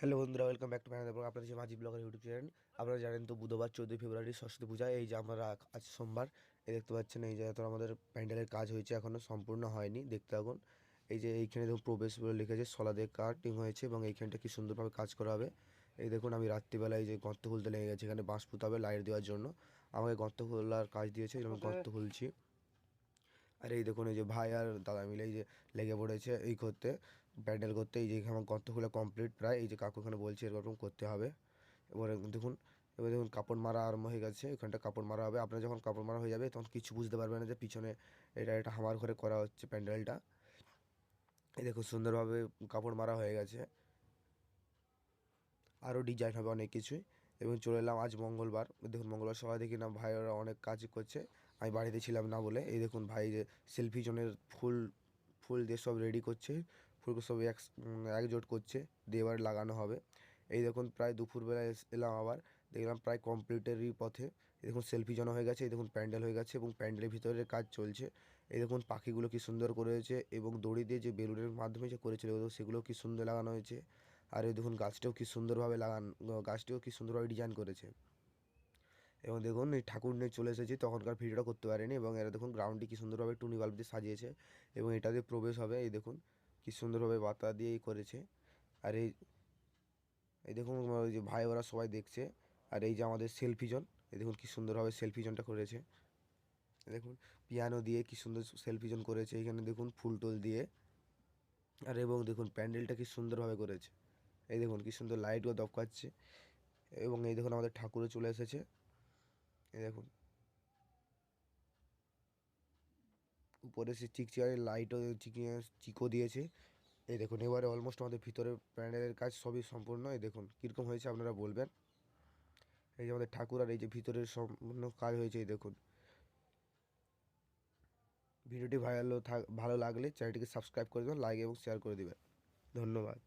Hello বন্ধুরা welcome back to my এবং আপনাদের যে মাঝি ব্লগের ইউটিউব চ্যানেল আপনারা জানেন তো বুধবার চৌদ্দই ফেব্রুয়ারি সরস্বতী পূজা। এই যে আমরা আজ সোমবার এই দেখতে পাচ্ছেন এই যে তো আমাদের প্যান্ডেলের কাজ হয়েছে এখনও সম্পূর্ণ হয়নি দেখতে থাকুন। এই যে এইখানে দেখুন প্রবেশ বলে লিখেছে সলাদে কাটিং হয়েছে এবং এইখানটা কি সুন্দরভাবে কাজ করা হবে। এই দেখুন আমি রাত্রিবেলায় যে গর্ত খুলতে লেগে গেছে এখানে বাঁশ পুঁতে হবে লাইট দেওয়ার জন্য। আমাকে গর্ত খোলার কাজ দিয়েছে আমি গর্ত খুলছি। আর এই দেখুন, এই যে ভাই আর দাদা মিলে এই যে লেগে পড়েছে এই করতে, প্যান্ডেল করতে, এই যে আমার গর্ত খুলে কমপ্লিট প্রায়, এই যে কাকু এখানে বলছে এরকম করতে হবে। এবারে দেখুন, এবার দেখুন, কাপড় মারা আরম্ভ হয়ে গেছে, এখানটা কাপড় মারা হবে। আপনার যখন কাপড় মারা হয়ে যাবে, তখন কিছু বুঝতে পারবেন না যে পিছনে এটা এটা হামার ঘরে করা হচ্ছে প্যান্ডেলটা। এই দেখুন, সুন্দরভাবে কাপড় মারা হয়ে গেছে। আরও ডিজাইন হবে অনেক কিছুই। এবং চলে এলাম আজ মঙ্গলবার। দেখুন, মঙ্গলবার সবাই দেখি না, ভাইয়েরা অনেক কাজ করছে। আমি বাড়িতে ছিলাম না বলে। এই দেখুন, ভাই যে সেলফি জনের ফুল ফুল দিয়ে সব রেডি করছে। ফুলগুলো সব এক, একজোট করছে, দিয়ে এবার লাগানো হবে। এই দেখুন, প্রায় দুপুরবেলা এলাম আবার। দেখলাম প্রায় কমপ্লিটেরই পথে। দেখুন সেলফি জন হয়ে গেছে। এই দেখুন, প্যান্ডেল হয়ে গেছে এবং প্যান্ডেলের ভিতরে কাজ চলছে। এই দেখুন, পাখিগুলো কি সুন্দর করেছে এবং দড়ি দিয়ে যে বেলুনের মাধ্যমে যে করেছিল, সেগুলো কি সুন্দর লাগানো হয়েছে। আর এই দেখুন গাছটাও কি সুন্দরভাবে লাগান, গাছটিও কি সুন্দরভাবে ডিজাইন করেছে। এবং দেখুন এই ঠাকুর নিয়ে চলে এসেছি, তখনকার ভিডিওটা করতে পারিনি, এবং এরা দেখুন গ্রাউন্ডটি কি সুন্দরভাবে টুনি বাল্ব দিয়ে সাজিয়েছে, এবং এটা দিয়ে প্রবেশ হবে, এই দেখুন কি সুন্দরভাবে বাতা দিয়েই করেছে। আর এই এই দেখুন ওই যে ভাই ওরা সবাই দেখছে, আর এই যে আমাদের সেলফি জন, এই দেখুন কি সুন্দরভাবে সেলফি জনটা করেছে। দেখুন পিয়ানো দিয়ে কি সুন্দর সেলফি জন করেছে, এখানে দেখুন ফুল টুল দিয়ে। আর এবং দেখুন প্যান্ডেলটা কি সুন্দরভাবে করেছে। এই দেখুন কি সুন্দর লাইটও দপকাচ্ছে এবং এই দেখুন আমাদের ঠাকুরও চলে এসেছে। এই দেখুন। উপরে সে চিকচিকারে লাইটও চিকো দিয়েছে। এই দেখুন, এবারে অলমোস্ট আমাদের ভিতরে প্যান্ডেলের কাজ সবই সম্পূর্ণ। এই দেখুন, কীরকম হয়েছে আপনারা বলবেন? এই যে আমাদের ঠাকুর আর এই যে ভিতরের সম্পূর্ণ কাজ হয়েছে, এই দেখুন। ভিডিওটি ভালো ভালো লাগলে চ্যানেলটিকে সাবস্ক্রাইব করে দেবেন লাইক এবং শেয়ার করে দেবেন। ধন্যবাদ।